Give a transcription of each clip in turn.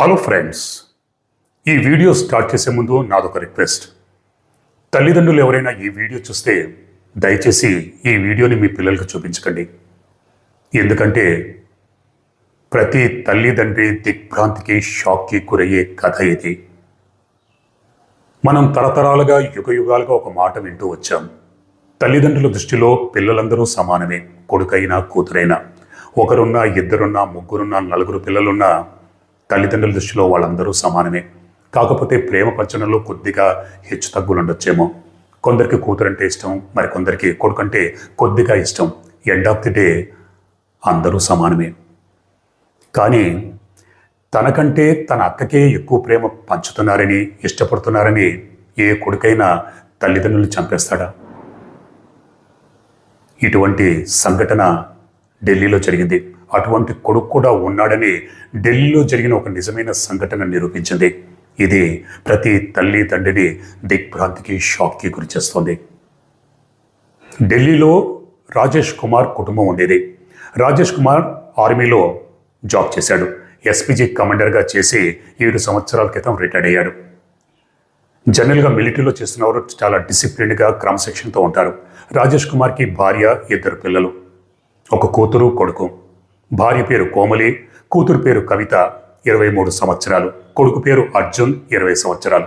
Hello friends ఈ video start చేసే ముందు నాదొక రిక్వెస్ట్. తల్లిదండ్రులు ఎవరైనా ఈ వీడియో చూస్తే దయచేసి ఈ వీడియోని మీ పిల్లలకు చూపించకండి. ఎందుకంటే ప్రతి తల్లిదండ్రి దిగ్భ్రాంతికి షాక్కి గురయ్యే కథ ఇది. మనం తరతరాలుగా యుగ యుగాలుగా ఒక మాట వింటూ వచ్చాం. తల్లిదండ్రుల దృష్టిలో పిల్లలందరూ సమానమే. కొడుకైనా కూతురైనా. ఒకరున్నా ఇద్దరున్నా ముగ్గురున్నా నలుగురు పిల్లలున్నా తల్లిదండ్రుల దృష్టిలో వాళ్ళందరూ సమానమే. కాకపోతే ప్రేమ పంచడంలో కొద్దిగా హెచ్చు తగ్గులు ఉండొచ్చేమో. కొందరికి కూతురంటే ఇష్టం మరి కొందరికి కొడుకంటే కొద్దిగా ఇష్టం. ఎండ్ ఆఫ్ ది డే అందరూ సమానమే. కానీ తనకంటే తన అక్కకే ఎక్కువ ప్రేమ పంచుతున్నారని ఇష్టపడుతున్నారని ఏ కొడుకైనా తల్లిదండ్రులు చంపేస్తాడా? ఇటువంటి సంఘటన ఢిల్లీలో జరిగింది. అటువంటి కొడుకు కూడా ఉన్నాడని ఢిల్లీలో జరిగిన ఒక నిజమైన సంఘటన నిరూపించింది. ఇది ప్రతి తల్లి తండ్రిని దిగ్భ్రాంతికి షాక్కి గురిచేస్తోంది ఢిల్లీలో రాజేష్ కుమార్ కుటుంబం ఉండేది. రాజేష్ కుమార్ ఆర్మీలో జాబ్ చేశాడు. ఎస్పీజీ కమాండర్గా చేసి ఏడు సంవత్సరాల క్రితం రిటైర్డ్ అయ్యాడు. జనరల్గా మిలిటరీలో చేస్తున్నవారు చాలా డిసిప్లిన్గా క్రమశిక్షణతో ఉంటారు. రాజేష్ కుమార్కి భార్య ఇద్దరు పిల్లలు. ఒక కూతురు కొడుకు. భార్య పేరు కోమలి కూతురు పేరు కవిత ఇరవై మూడు సంవత్సరాలు. కొడుకు పేరు అర్జున్ ఇరవై సంవత్సరాలు.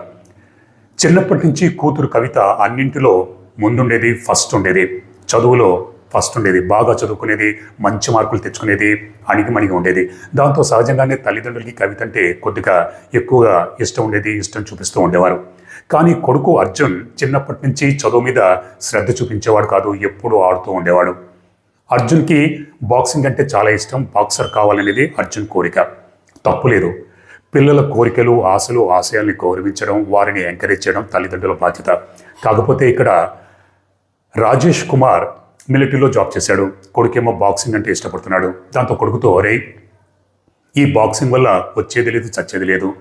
చిన్నప్పటి నుంచి కూతురు కవిత అన్నింటిలో ముందుండేది ఫస్ట్ ఉండేది చదువులో ఫస్ట్ ఉండేది బాగా చదువుకునేది మంచి మార్కులు తెచ్చుకునేది అణిగిమణిగి ఉండేది. దాంతో సహజంగానే తల్లిదండ్రులకి కవిత అంటే కొద్దిగా ఎక్కువగా ఇష్టం ఉండేది ఇష్టం చూపిస్తూ ఉండేవారు. కానీ కొడుకు అర్జున్ చిన్నప్పటి నుంచి చదువు మీద శ్రద్ధ చూపించేవాడు కాదు ఎప్పుడూ ఆడుతూ ఉండేవాడు. అర్జున్కి బాక్సింగ్ అంటే చాలా ఇష్టం. బాక్సర్ కావాలనేది అర్జున్ కోరిక. తప్పులేదు పిల్లల కోరికలు ఆశలు ఆశయాల్ని గౌరవించడం వారిని ఎంకరేజ్ చేయడం తల్లిదండ్రుల బాధ్యత. కాకపోతే ఇక్కడ రాజేష్ కుమార్ మిలిటరీలో జాబ్ చేశాడు. కొడుకేమో బాక్సింగ్ అంటే ఇష్టపడుతున్నాడు. దాంతో కొడుకుతో రే ఈ బాక్సింగ్ వల్ల వచ్చేది లేదు చచ్చేది లేదు.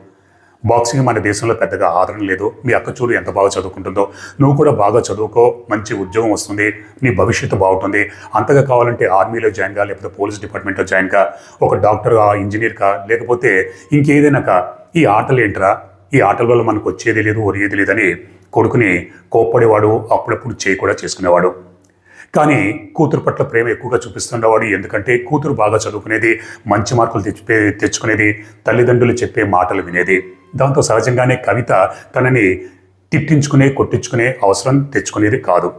బాక్సింగ్ మన దేశంలో పెద్దగా ఆదరణ లేదు. మీ అక్క చూడు ఎంత బాగా చదువుకుంటుందో. నువ్వు కూడా బాగా చదువుకో మంచి ఉద్యోగం వస్తుంది నీ భవిష్యత్తు బాగుంటుంది. అంతగా కావాలంటే ఆర్మీలో జాయిన్ కా లేకపోతే పోలీస్ డిపార్ట్మెంట్లో జాయిన్ కా ఒక డాక్టర్గా ఇంజనీర్ కా లేకపోతే ఇంకేదైనా ఈ ఆటలు ఏంట్రా? ఈ ఆటల వల్ల మనకు వచ్చేది లేదు ఒరిగేది లేదని కొడుకుని కోప్పడేవాడు అప్పుడప్పుడు చేయి కూడా చేసుకునేవాడు. కానీ కూతురు పట్ల ప్రేమ ఎక్కువగా చూపిస్తుండేవాడు. ఎందుకంటే కూతురు బాగా చదువుకునేది మంచి మార్కులు తెచ్చి తెచ్చుకునేది తల్లిదండ్రులు చెప్పే మాటలు వినేది. దాంతో సహజంగానే కవిత తనని తిట్టించుకునే కొట్టించుకునే అవసరం తెచ్చుకునేది కాదు.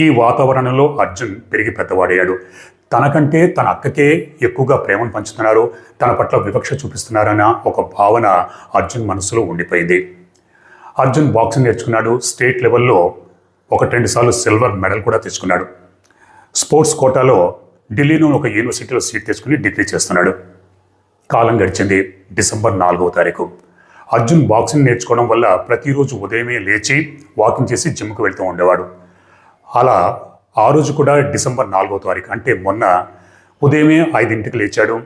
ఈ వాతావరణంలో అర్జున్ పెరిగి పెద్దవాడయ్యాడు. తనకంటే తన అక్కకే ఎక్కువగా ప్రేమను పంచుతున్నారు. తన పట్ల వివక్ష చూపిస్తున్నారన్న ఒక భావన అర్జున్ మనసులో ఉండిపోయింది. అర్జున్ బాక్సింగ్ నేర్చుకున్నాడు. స్టేట్ లెవెల్లో ఒకటి రెండు సార్లు సిల్వర్ మెడల్ కూడా తెచ్చుకున్నాడు. స్పోర్ట్స్ కోటాలో ఢిల్లీలో ఒక యూనివర్సిటీలో సీట్ తెచ్చుకుని డిగ్రీ చేస్తున్నాడు. కాలం గడిచింది డిసెంబర్ నాలుగవ తారీఖు. అర్జున్ బాక్సింగ్ నేర్చుకోవడం వల్ల ప్రతిరోజు ఉదయమే లేచి వాకింగ్ చేసి జిమ్కి వెళ్తూ ఉండేవాడు. అలా ఆ రోజు కూడా డిసెంబర్ నాలుగో తారీఖు అంటే మొన్న ఉదయమే ఐదింటికి లేచాడు.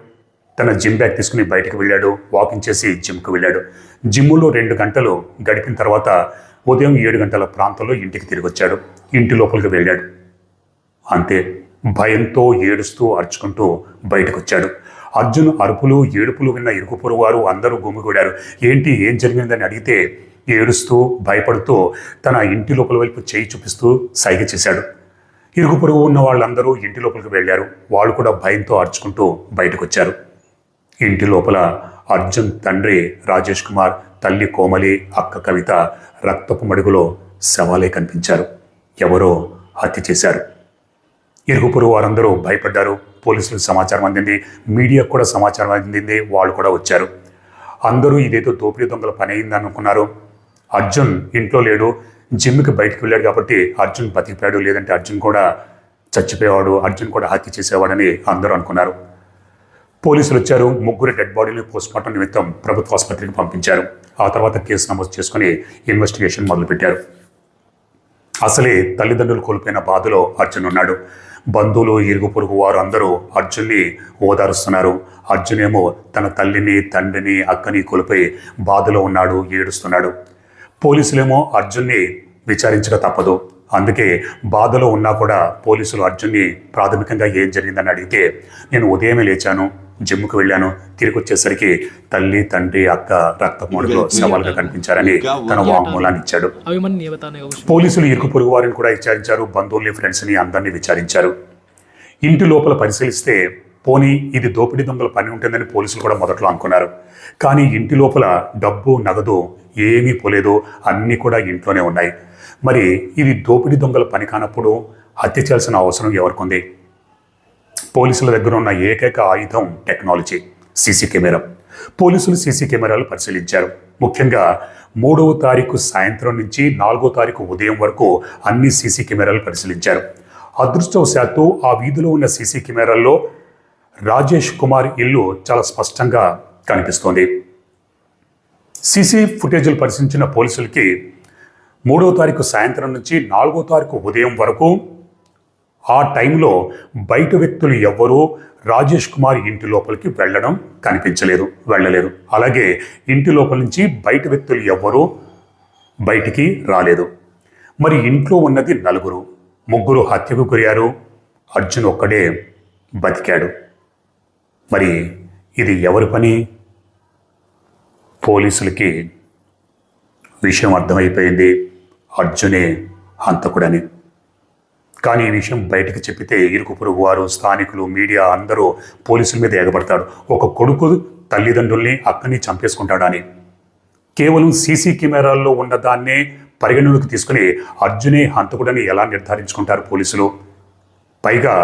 తన జిమ్ బ్యాగ్ తీసుకుని బయటకు వెళ్ళాడు వాకింగ్ చేసి జిమ్కి వెళ్ళాడు. జిమ్లో రెండు గంటలు గడిపిన తర్వాత ఉదయం ఏడు గంటల ప్రాంతంలో ఇంటికి తిరిగి వచ్చాడు. ఇంటి లోపలికి వెళ్ళాడు. అంతే. భయంతో ఏడుస్తూ అరుచుకుంటూ బయటకు వచ్చాడు. అర్జున్ అరుపులు ఏడుపులు విన్న ఇరుకు పొరుగు వారు అందరూ గుమిగూడారు. ఏంటి? ఏం జరిగిందని అడిగితే ఏడుస్తూ భయపడుతూ తన ఇంటి లోపల వైపు చేయి చూపిస్తూ సైగ చేశాడు. ఇరుగు పొరుగు ఉన్న వాళ్ళందరూ ఇంటి లోపలికి వెళ్ళారు. వాళ్ళు కూడా భయంతో అర్చుకుంటూ బయటకు వచ్చారు ఇంటి లోపల అర్జున్ తండ్రి రాజేష్ కుమార్ తల్లి కోమలి అక్క కవిత రక్తపు మడుగులో శవాలే కనిపించారు. ఎవరో హత్య చేశారు. ఇరుగు పొరుగు వారందరూ భయపడ్డారు. పోలీసులకు సమాచారం అందింది. మీడియాకు కూడా సమాచారం అందింది. వాళ్ళు కూడా వచ్చారు. అందరూ ఇదేదో దోపిడీ దొంగల పని అయింది అనుకున్నారు. అర్జున్ ఇంట్లో లేడు. జిమ్కి బయటికి వెళ్ళాడు కాబట్టి అర్జున్ బతికిపోయాడు. లేదంటే అర్జున్ కూడా చచ్చిపోయేవాడు. అర్జున్ కూడా హత్య చేసేవాడని అందరూ అనుకున్నారు. పోలీసులు వచ్చారు. ముగ్గురు డెడ్ బాడీని పోస్ట్మార్టం నిమిత్తం ప్రభుత్వ ఆసుపత్రికి పంపించారు. ఆ తర్వాత కేసు నమోదు చేసుకుని ఇన్వెస్టిగేషన్ మొదలుపెట్టారు. అసలే తల్లిదండ్రులు కోల్పోయిన బాధలో అర్జున్ ఉన్నాడు. బంధువులు ఇరుగు పొరుగు వారు అందరూ అర్జున్ని ఓదారుస్తున్నారు. అర్జునేమో తన తల్లిని తండ్రిని అక్కని కోల్పోయి బాధలో ఉన్నాడు ఏడుస్తున్నాడు. పోలీసులేమో అర్జున్ని విచారించక తప్పదు. అందుకే బాధలో ఉన్నా కూడా పోలీసులు అర్జున్ని ప్రాథమికంగా ఏం జరిగిందని అడిగితే నేను ఉదయమే లేచాను. జిమ్కి వెళ్ళాను. తిరిగి వచ్చేసరికి తల్లి తండ్రి అక్క రక్తమూడులో సవాల్గా కనిపించారని తన వాంగ్మూలాన్ని ఇచ్చాడు. పోలీసులు ఇరుకు పొరుగు వారిని కూడా విచారించారు. బంధువుల్ని ఫ్రెండ్స్ని అందరినీ విచారించారు. ఇంటి లోపల పరిశీలిస్తే పోనీ ఇది దోపిడీ దొంగల పని ఉంటుందని పోలీసులు కూడా మొదట్లో అనుకున్నారు. కానీ ఇంటి లోపల డబ్బు నగదు ఏమీ పోలేదు. అన్నీ కూడా ఇంట్లోనే ఉన్నాయి. మరి ఇది దోపిడీ దొంగల పని కానప్పుడు హత్య చేయాల్సిన అవసరం ఎవరికి ఉంది పోలీసుల దగ్గర ఉన్న ఏకైక ఆయుధం టెక్నాలజీ సీసీ కెమెరా. పోలీసులు సీసీ కెమెరాలు పరిశీలించారు. ముఖ్యంగా మూడవ తారీఖు సాయంత్రం నుంచి నాలుగో తారీఖు ఉదయం వరకు అన్ని సీసీ కెమెరాలు పరిశీలించారు. అదృష్టవశాత్తు ఆ వీధిలో ఉన్న సీసీ కెమెరాల్లో రాజేష్ కుమార్ ఇల్లు చాలా స్పష్టంగా కనిపిస్తోంది. సీసీ ఫుటేజీలు పరిశీలించిన పోలీసులకి మూడవ తారీఖు సాయంత్రం నుంచి నాలుగో తారీఖు ఉదయం వరకు ఆ టైంలో బయట వ్యక్తులు ఎవ్వరూ రాజేష్ కుమార్ ఇంటి లోపలికి వెళ్ళడం కనిపించలేదు వెళ్ళలేదు. అలాగే ఇంటి లోపల నుంచి బయట వ్యక్తులు ఎవ్వరూ బయటికి రాలేదు. మరి ఇంట్లో ఉన్నది నలుగురు. ముగ్గురు హత్యకు గురయ్యారు. అర్జున్ ఒక్కడే బతికాడు. మరి ఇది ఎవరి పని? పోలీసులకి విషయం అర్థమైపోయింది. అర్జునే హంతకుడని. కానీ ఈ విషయం బయటకు చెప్పితే ఇరుకు పొరుగు వారు స్థానికులు మీడియా అందరూ పోలీసుల మీద ఎగబడతారు. ఒక కొడుకు తల్లిదండ్రుల్ని అక్కని చంపేసుకుంటాడా అని కేవలం సీసీ కెమెరాల్లో ఉన్న దాన్నే పరిగణలోకి తీసుకుని అర్జునే హంతకుడని ఎలా నిర్ధారించుకుంటారు పోలీసులు? పైగా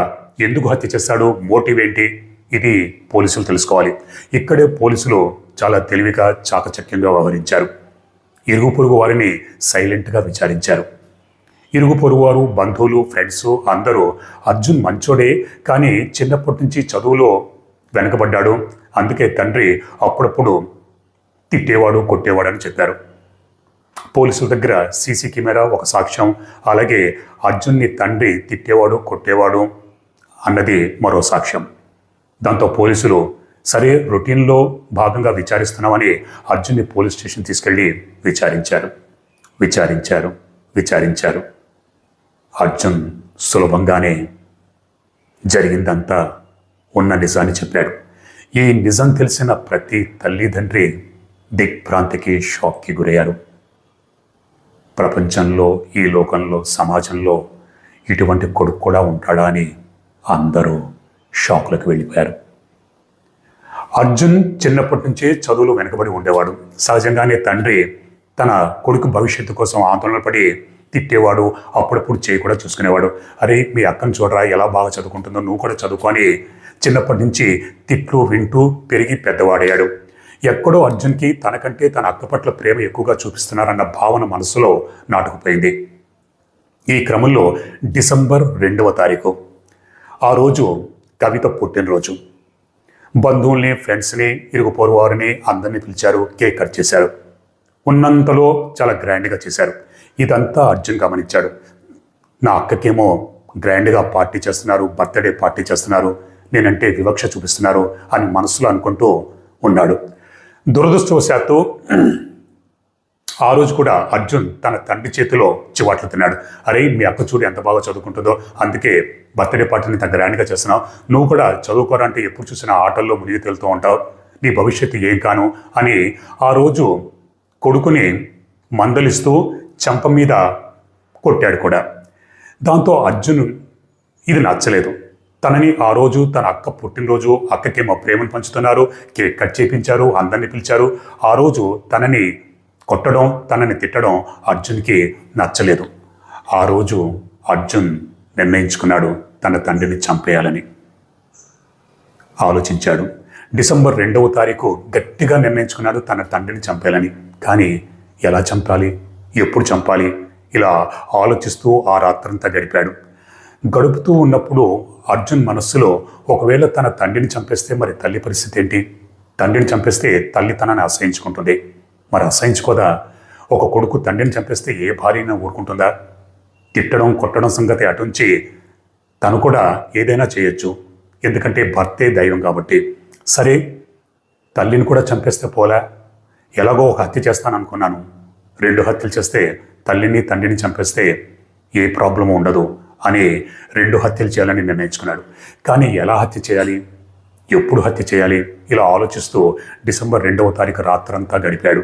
ఎందుకు హత్య చేశాడు మోటివ్ ఏంటి? ఇది పోలీసులు తెలుసుకోవాలి. ఇక్కడే పోలీసులు చాలా తెలివిగా చాకచక్యంగా వ్యవహరించారు. ఇరుగు పొరుగు వారిని సైలెంట్గా విచారించారు. ఇరుగు పొరుగువారు బంధువులు ఫ్రెండ్స్ అందరూ అర్జున్ మంచోడే కానీ చిన్నప్పటి నుంచి చదువులో వెనకబడ్డాడు. అందుకే తండ్రి అప్పుడప్పుడు తిట్టేవాడు కొట్టేవాడు అని చెప్పారు. పోలీసుల దగ్గర సీసీ కెమెరా ఒక సాక్ష్యం. అలాగే అర్జున్ని తండ్రి తిట్టేవాడు కొట్టేవాడు అన్నది మరో సాక్ష్యం. దాంతో పోలీసులు సరే రొటీన్లో భాగంగా విచారిస్తున్నామని అర్జున్ని పోలీస్ స్టేషన్ తీసుకెళ్ళి విచారించారు. విచారించారు. విచారించారు. అర్జున్ సులభంగానే జరిగిందంతా ఉన్న నిజాన్ని చెప్పాడు. ఈ నిజం తెలిసిన ప్రతి తల్లిదండ్రి దిగ్భ్రాంతికి షాక్కి గురయ్యారు. ప్రపంచంలో ఈ లోకంలో సమాజంలో ఇటువంటి కొడుకు కూడా ఉంటాడా అని అందరూ షాక్లకు వెళ్ళిపోయారు. అర్జున్ చిన్నప్పటి నుంచే చదువులో వెనకబడి ఉండేవాడు. సహజంగానే తండ్రి తన కొడుకు భవిష్యత్తు కోసం ఆందోళన పడి తిట్టేవాడు అప్పుడప్పుడు చేయి కూడా చూసుకునేవాడు. అరే మీ అక్కను చూడరా ఎలా బాగా చదువుకుంటుందో నువ్వు కూడా చదువుకొని చిన్నప్పటి నుంచి తిట్లు వింటూ పెరిగి పెద్దవాడయ్యాడు. ఎక్కడో అర్జున్కి తనకంటే తన అక్క పట్ల ప్రేమ ఎక్కువగా చూపిస్తున్నారన్న భావన మనసులో నాటుకుపోయింది. ఈ క్రమంలో డిసెంబర్ రెండవ తారీఖు. ఆ రోజు కవిత పుట్టినరోజు. బంధువుల్ని ఫ్రెండ్స్ని ఇరుగు పొరుగు వారిని అందరినీ పిలిచారు కేక్ కట్ చేశారు. ఉన్నంతలో చాలా గ్రాండ్గా చేశారు. ఇదంతా అర్జున్ గమనించాడు. నా అక్కకేమో గ్రాండ్గా పార్టీ చేస్తున్నారు బర్త్డే పార్టీ చేస్తున్నారు నేనంటే వివక్ష చూపిస్తున్నారు అని మనసులో అనుకుంటూ ఉన్నాడు. దురదృష్టవశాత్తు ఆ రోజు కూడా అర్జున్ తన తండ్రి చేతిలో చివాట్లు తిన్నాడు. అరే మీ అక్క చూడు ఎంత బాగా చదువుకుంటుందో అందుకే బర్త్డే పార్టీని తన గ్రాండ్గా చేస్తున్నావు. నువ్వు కూడా చదువుకోరంటే ఎప్పుడు చూసినా ఆటల్లో మునిగి తేలుతూ ఉంటావు. నీ భవిష్యత్తు ఏం కాను అని ఆ రోజు కొడుకుని మందలిస్తూ చెంప మీద కొట్టాడు కూడా. దాంతో అర్జున్ ఇది నచ్చలేదు. తనని ఆ రోజు తన అక్క పుట్టినరోజు అక్కకేమో ప్రేమను పంచుతున్నారు. కేక్ కట్ చేపించారు అందరిని పిలిచారు. ఆ రోజు తనని కొట్టడం తనని తిట్టడం అర్జున్కి నచ్చలేదు. ఆ రోజు అర్జున్ నిర్ణయించుకున్నాడు తన తండ్రిని చంపేయాలని. ఆలోచించాడు. డిసెంబర్ రెండవ తారీఖు గట్టిగా నిర్ణయించుకున్నాడు తన తండ్రిని చంపేయాలని. కానీ ఎలా చంపాలి? ఎప్పుడు చంపాలి? ఇలా ఆలోచిస్తూ ఆ రాత్రంతా గడిపాడు. గడుపుతూ ఉన్నప్పుడు అర్జున్ మనస్సులో ఒకవేళ తన తండ్రిని చంపేస్తే మరి తల్లి పరిస్థితి ఏంటి? తండ్రిని చంపేస్తే తల్లి తనని అసహించుకుంటుంది మరి అసహించుకోదా ఒక కొడుకు తండ్రిని చంపేస్తే ఏ భార్యనా ఊరుకుంటుందా? తిట్టడం కొట్టడం సంగతి అటుంచి తను కూడా ఏదైనా చేయొచ్చు. ఎందుకంటే భర్తే దైవం కాబట్టి. సరే తల్లిని కూడా చంపేస్తే పోలా? ఎలాగో ఒక హత్య చేస్తాను అనుకున్నాను రెండు హత్యలు చేస్తే తల్లిని తండ్రిని చంపేస్తే ఏ ప్రాబ్లం ఉండదు అని రెండు హత్యలు చేయాలని నిర్ణయించుకున్నాడు. కానీ ఎలా హత్య చేయాలి? ఎప్పుడు హత్య చేయాలి? ఇలా ఆలోచిస్తూ డిసెంబర్ రెండవ తారీఖు రాత్రంతా గడిపాడు.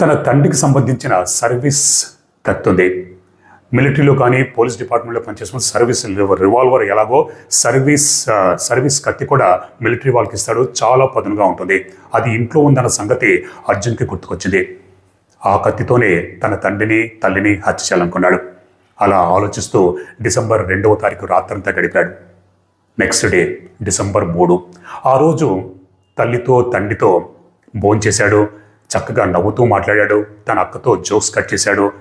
తన తండ్రికి సంబంధించిన సర్వీస్ కత్తుంది మిలిటరీలో కానీ పోలీస్ డిపార్ట్మెంట్లో పనిచేసిన సర్వీస్ రివాల్వర్ ఎలాగో సర్వీస్ సర్వీస్ కత్తి కూడా మిలిటరీ వాళ్ళకి ఇస్తాడు. చాలా పదునుగా ఉంటుంది. అది ఇంట్లో ఉందన్న సంగతి అర్జున్కి గుర్తుకొచ్చింది. ఆ కత్తితోనే తన తండ్రిని తల్లిని హత్య చేయాలనుకున్నాడు. అలా ఆలోచిస్తూ డిసెంబర్ రెండవ తారీఖు రాత్రంతా గడిపాడు. నెక్స్ట్ డే డిసెంబర్ మూడు. ఆ రోజు తల్లితో తండ్రితో భోంచేశాడు చక్కగా నవ్వుతూ మాట్లాడాడు తన అక్కతో జోక్స్ కట్ చేశాడు.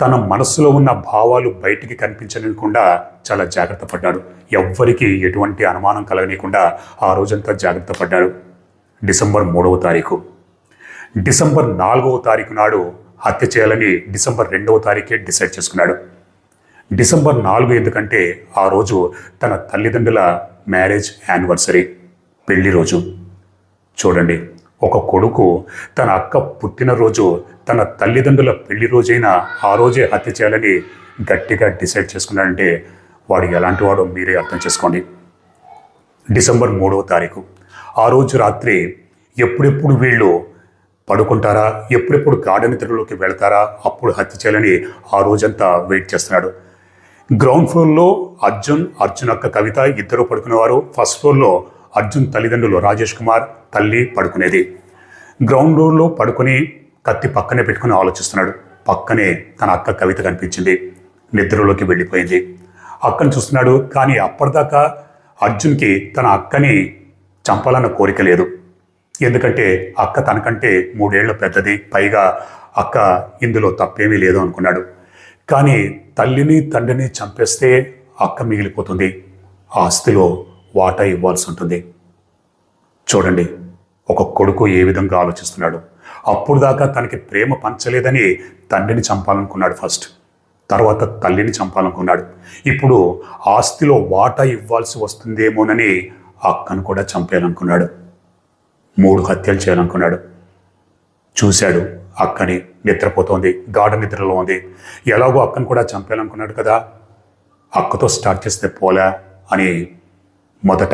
తన మనసులో ఉన్న భావాలు బయటికి కనిపించనివ్వకుండా చాలా జాగ్రత్త పడ్డాడు. ఎవ్వరికీ ఎటువంటి అనుమానం కలగనీయకుండా ఆ రోజంతా జాగ్రత్త పడ్డాడు. డిసెంబర్ మూడవ తారీఖు. డిసెంబర్ నాలుగవ తారీఖు నాడు హత్య చేయాలని డిసెంబర్ రెండవ తారీఖే డిసైడ్ చేసుకున్నాడు. డిసెంబర్ నాలుగు ఎందుకంటే ఆ రోజు తన తల్లిదండ్రుల మ్యారేజ్ యానివర్సరీ పెళ్ళి రోజు. చూడండి ఒక కొడుకు తన అక్క పుట్టినరోజు తన తల్లిదండ్రుల పెళ్ళి రోజైన ఆ రోజే హత్య చేయాలని గట్టిగా డిసైడ్ చేసుకున్నాడంటే వాడు ఎలాంటి వాడో మీరే అర్థం చేసుకోండి. డిసెంబర్ మూడవ తారీఖు ఆ రోజు రాత్రి ఎప్పుడెప్పుడు వీళ్ళు పడుకుంటారా? ఎప్పుడెప్పుడు గాఢ నిద్రలోకి వెళ్తారా? అప్పుడు హత్య చేయాలని ఆ రోజంతా వెయిట్ చేస్తున్నాడు. గ్రౌండ్ ఫ్లోర్లో అర్జున్ అర్జున్ అక్క కవిత ఇద్దరు పడుకునేవారు. ఫస్ట్ ఫ్లోర్లో అర్జున్ తల్లిదండ్రులు రాజేష్ కుమార్ తల్లి పడుకునేది. గ్రౌండ్ ఫ్లోర్లో పడుకుని కత్తి పక్కనే పెట్టుకుని ఆలోచిస్తున్నాడు. పక్కనే తన అక్క కవిత కనిపించింది. నిద్రలోకి వెళ్ళిపోయింది. అక్కను చూస్తున్నాడు. కానీ అప్పటిదాకా అర్జున్కి తన అక్కని చంపాలన్న కోరిక లేదు. ఎందుకంటే అక్క తనకంటే మూడేళ్ళ పెద్దది పైగా అక్క ఇందులో తప్పేమీ లేదు అనుకున్నాడు. కానీ తల్లిని తండ్రిని చంపేస్తే అక్క మిగిలిపోతుంది. ఆస్తిలో వాటా ఇవ్వాల్సి ఉంటుంది. చూడండి ఒక కొడుకు ఏ విధంగా ఆలోచిస్తున్నాడు. అప్పుడు దాకా తనకి ప్రేమ పంచలేదని తండ్రిని చంపాలనుకున్నాడు ఫస్ట్. తర్వాత తల్లిని చంపాలనుకున్నాడు. ఇప్పుడు ఆస్తిలో వాటా ఇవ్వాల్సి వస్తుందేమోనని అక్కను కూడా చంపేయాలనుకున్నాడు. మూడు హత్యలు చేయాలనుకున్నాడు. చూశాడు అక్కని నిద్రపోతోంది గాఢ నిద్రలో ఉంది. ఎలాగో అక్కను కూడా చంపేయాలనుకున్నాడు కదా. అక్కతో స్టార్ట్ చేస్తే పోలే అని మొదట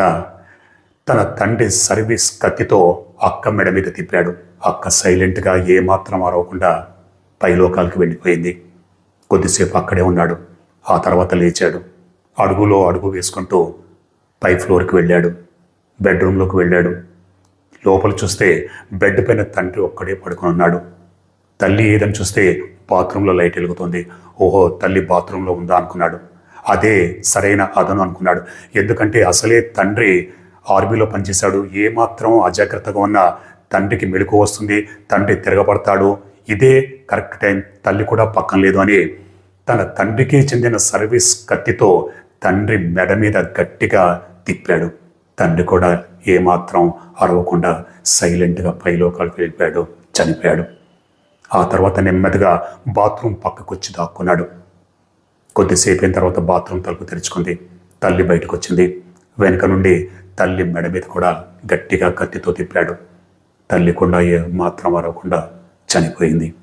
తన తండ్రి సర్వీస్ కత్తితో అక్క మెడ మీద తిప్పాడు. అక్క సైలెంట్గా ఏమాత్రం అరవకుండా పైలోకాలకు వెళ్ళిపోయింది. కొద్దిసేపు అక్కడే ఉన్నాడు. ఆ తర్వాత లేచాడు. అడుగులో అడుగు వేసుకుంటూ పై ఫ్లోర్కి వెళ్ళాడు. బెడ్రూమ్లోకి వెళ్ళాడు. లోపల చూస్తే బెడ్ పైన తండ్రి ఒక్కడే పడుకొని ఉన్నాడు. తల్లి ఏదని చూస్తే బాత్రూంలో లైట్ వెలుగుతుంది. ఓహో తల్లి బాత్రూంలో ఉందా అనుకున్నాడు. అదే సరైన అదను అనుకున్నాడు. ఎందుకంటే అసలే తండ్రి ఆర్మీలో పనిచేశాడు. ఏమాత్రం అజాగ్రత్తగా ఉన్న తండ్రికి మెలకు వస్తుంది తండ్రి తిరగబడతాడు. ఇదే కరెక్ట్ టైం. తల్లి కూడా పక్కన లేదు అని తన తండ్రికి చెందిన సర్వీస్ కత్తితో తండ్రి మెడ మీద గట్టిగా తిప్పాడు. తండ్రి కూడా ఏమాత్రం అరవకుండా సైలెంట్గా పైలోకాలకు వెళ్ళిపోయాడు చనిపోయాడు. ఆ తర్వాత నెమ్మదిగా బాత్రూమ్ పక్కకు వచ్చి దాక్కున్నాడు. కొద్దిసేపు అయిన తర్వాత బాత్రూమ్ తలుపు తెరుచుకుంది. తల్లి బయటకు వచ్చింది వెనుక నుండి తల్లి మెడ మీద కూడా గట్టిగా కత్తితో తిప్పాడు. తల్లి కూడా ఏ మాత్రం అరవకుండా చనిపోయింది.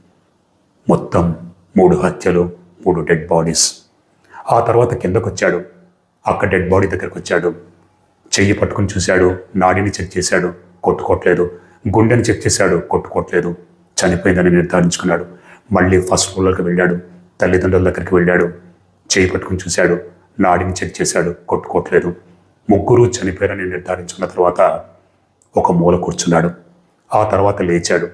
మొత్తం మూడు హత్యలు మూడు డెడ్ బాడీస్. ఆ తర్వాత కిందకు వచ్చాడు అక్క డెడ్ బాడీ దగ్గరకు వచ్చాడు చెయ్యి పట్టుకుని చూశాడు నాడిని చెక్ చేశాడు కొట్టుకోవట్లేదు గుండెని చెక్ చేశాడు కొట్టుకోవట్లేదు చనిపోయిందని నిర్ధారించుకున్నాడు. మళ్ళీ ఫస్ట్ ఫ్లోర్లోకి వెళ్ళాడు తల్లిదండ్రుల దగ్గరికి వెళ్ళాడు. చేయి పట్టుకుని చూశాడు నాడిని చెక్ చేశాడు కొట్టుకోవట్లేదు ముగ్గురు చనిపోయారని నిర్ధారించుకున్న తర్వాత ఒక మూల కూర్చున్నాడు. ఆ తర్వాత లేచాడు.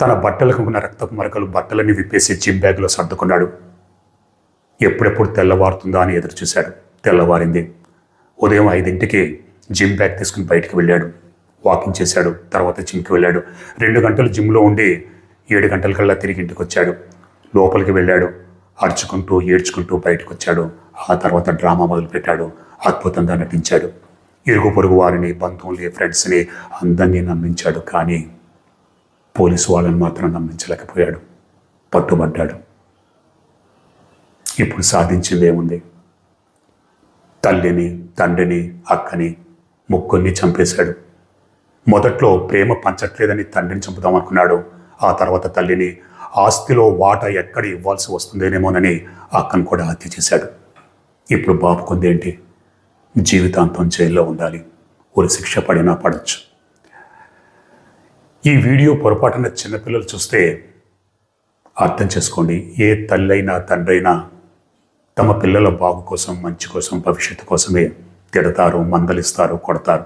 తన బట్టలకు ఉన్న రక్తపు మరకలు బట్టలన్నీ విప్పేసి జిమ్ బ్యాగ్లో సర్దుకున్నాడు. ఎప్పుడెప్పుడు తెల్లవారుతుందా అని ఎదురు చూశాడు తెల్లవారింది. ఉదయం ఐదింటికి జిమ్ బ్యాగ్ తీసుకుని బయటికి వెళ్ళాడు. వాకింగ్ చేశాడు. తర్వాత జిమ్కి వెళ్ళాడు. రెండు గంటలు జిమ్లో ఉండి ఏడు గంటల కల్లా తిరిగి ఇంటికి వచ్చాడు. లోపలికి వెళ్ళాడు. అరుచుకుంటూ ఏడ్చుకుంటూ బయటకు వచ్చాడు. ఆ తర్వాత డ్రామా మొదలుపెట్టాడు. అద్భుతంగా నటించాడు. ఇరుగు పొరుగు వారిని బంధువుల్ని ఫ్రెండ్స్ని అందరినీ నమ్మించాడు కానీ పోలీసు వాళ్ళని మాత్రం నమ్మించలేకపోయాడు. పట్టుబడ్డాడు. ఇప్పుడు సాధించిందేముంది తల్లిని తండ్రిని అక్కని ముగ్గురిని చంపేశాడు. మొదట్లో ప్రేమ పంచట్లేదని తండ్రిని చంపుదాం అనుకున్నాడు. ఆ తర్వాత తల్లిని ఆస్తిలో వాటా ఎక్కడ ఇవ్వాల్సి వస్తుందేనేమోనని అక్కను కూడా హత్య చేశాడు. ఇప్పుడు బాబుకుందేంటి జీవితాంతం జైల్లో ఉండాలి. ఉరి శిక్ష పడినా పడవచ్చు ఈ వీడియో పొరపాటున చిన్నపిల్లలు చూస్తే అర్థం చేసుకోండి. ఏ తల్లైనా తండ్రైనా తమ పిల్లల బాగు కోసం మంచి కోసం భవిష్యత్తు కోసమే తిడతారు మందలిస్తారు కొడతారు.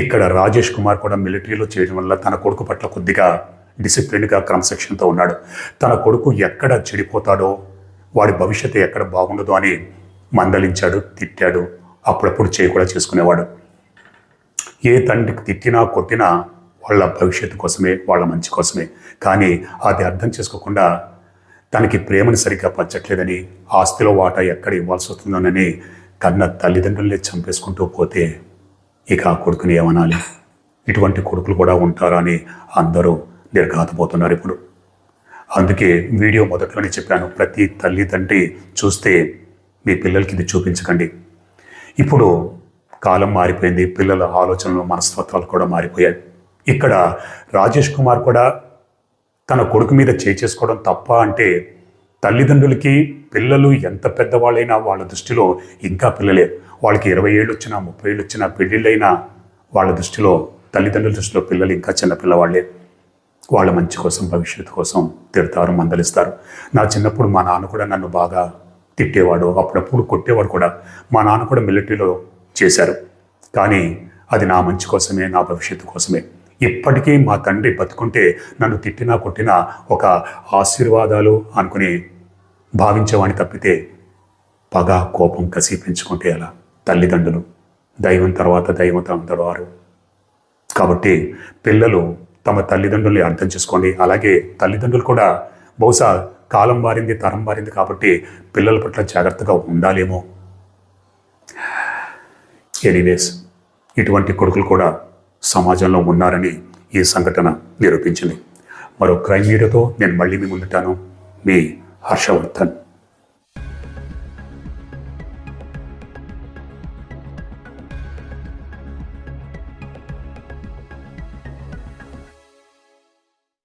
ఇక్కడ రాజేష్ కుమార్ కూడా మిలిటరీలో చేయడం వల్ల తన కొడుకు పట్ల కొద్దిగా డిసిప్లిన్గా క్రమశిక్షణతో ఉన్నాడు. తన కొడుకు ఎక్కడ చెడిపోతాడో వాడి భవిష్యత్తు ఎక్కడ బాగుండదో అని మందలించాడు తిట్టాడు. అప్పుడప్పుడు చేయి కూడా చేసుకునేవాడు. ఏ తండ్రికి తిట్టినా కొట్టినా వాళ్ళ భవిష్యత్తు కోసమే వాళ్ళ మంచి కోసమే. కానీ అది అర్థం చేసుకోకుండా తనకి ప్రేమను సరిగ్గా పంచట్లేదని ఆస్తిలో వాటా ఎక్కడ ఇవ్వాల్సి వస్తుందోనని కన్న తల్లిదండ్రుల్ని చంపేసుకుంటూ పోతే ఇక ఆ కొడుకుని ఏమనాలి? ఇటువంటి కొడుకులు కూడా ఉంటారా అని అందరూ నిర్ఘాతపోతున్నారు ఇప్పుడు. అందుకే వీడియో మొదట్లోనే చెప్పాను ప్రతి తల్లి తండ్రి చూస్తే మీ పిల్లలకి ఇది చూపించకండి. ఇప్పుడు కాలం మారిపోయింది పిల్లల ఆలోచనలు మనస్తత్వాలు కూడా మారిపోయాయి. ఇక్కడ రాజేష్ కుమార్ కూడా తన కొడుకు మీద చేయి చేసుకోవడం తప్ప అంటే తల్లిదండ్రులకి పిల్లలు ఎంత పెద్దవాళ్ళైనా వాళ్ళ దృష్టిలో ఇంకా పిల్లలే. వాళ్ళకి ఇరవై ఏళ్ళు వచ్చినా ముప్పై ఏళ్ళు వచ్చినా పెళ్ళిళ్ళైనా వాళ్ళ దృష్టిలో తల్లిదండ్రుల దృష్టిలో పిల్లలు ఇంకా చిన్న పిల్లవాళ్ళే. వాళ్ళ మంచి కోసం భవిష్యత్తు కోసం తిడతారు మందలిస్తారు. నా చిన్నప్పుడు మా నాన్న కూడా నన్ను బాగా తిట్టేవాడు అప్పుడప్పుడు కొట్టేవాడు కూడా. మా నాన్న కూడా మిలిటరీలో చేశారు. కానీ అది నా మంచి కోసమే నా భవిష్యత్తు కోసమే. ఇప్పటికీ మా తండ్రి బతుకుంటే నన్ను తిట్టినా కొట్టినా ఒక ఆశీర్వాదాలు అనుకుని భావించేవాణి తప్పితే పగ కోపం కసి పెంచుకుంటే అలా తల్లిదండ్రులు దైవం తర్వాత దైవం వారు కాబట్టి పిల్లలు తమ తల్లిదండ్రుల్ని అర్థం చేసుకోండి. అలాగే తల్లిదండ్రులు కూడా బహుశా కాలం మారింది తరం మారింది కాబట్టి పిల్లల పట్ల జాగ్రత్తగా ఉండాలేమో. ఎనీవేస్ ఇటువంటి కొడుకులు కూడా సమాజంలో ఉన్నారని ఈ సంఘటన నిరూపించింది. మరో క్రైమ్ వీడియోతో నేను మళ్ళీ మీ ముందుంటాను. మీ హర్షవర్ధన్.